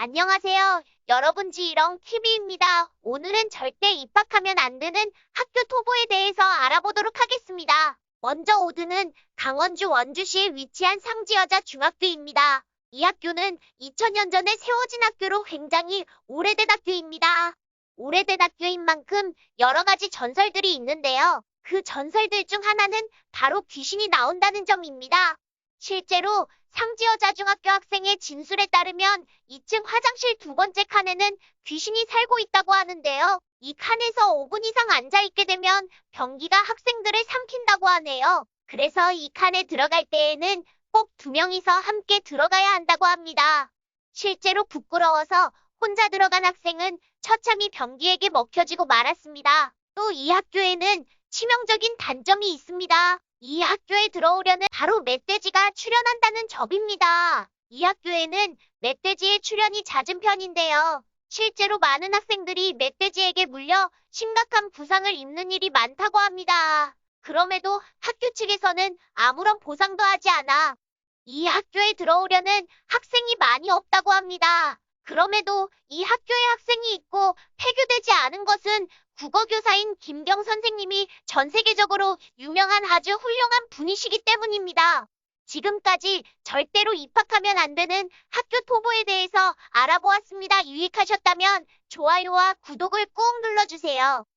안녕하세요. 여러분 지이렁 TV입니다. 오늘은 절대 입학하면 안 되는 학교 토보에 대해서 알아보도록 하겠습니다. 먼저 오드는 강원주 원주시에 위치한 상지여자 중학교입니다. 이 학교는 2000년 전에 세워진 학교로 굉장히 오래된 학교입니다. 오래된 학교인 만큼 여러 가지 전설들이 있는데요. 그 전설들 중 하나는 바로 귀신이 나온다는 점입니다. 실제로 상지여자중학교 학생의 진술에 따르면 2층 화장실 두 번째 칸에는 귀신이 살고 있다고 하는데요. 이 칸에서 5분 이상 앉아있게 되면 변기가 학생들을 삼킨다고 하네요. 그래서 이 칸에 들어갈 때에는 꼭 두 명이서 함께 들어가야 한다고 합니다. 실제로 부끄러워서 혼자 들어간 학생은 처참히 변기에게 먹혀지고 말았습니다. 또 이 학교에는 치명적인 단점이 있습니다. 이 학교에 들어오려는 바로 멧돼지가 출연한다는 점입니다. 이 학교에는 멧돼지의 출연이 잦은 편인데요. 실제로 많은 학생들이 멧돼지에게 물려 심각한 부상을 입는 일이 많다고 합니다. 그럼에도 학교 측에서는 아무런 보상도 하지 않아 이 학교에 들어오려는 학생이 많이 없다고 합니다. 그럼에도 이 학교에 학생이 있고 폐교되지 않은 것은 국어교사인 김경 선생님이 전 세계적으로 유명한 아주 훌륭한 분이시기 때문입니다. 지금까지 절대로 입학하면 안 되는 학교 토보에 대해서 알아보았습니다. 유익하셨다면 좋아요와 구독을 꾹 눌러주세요.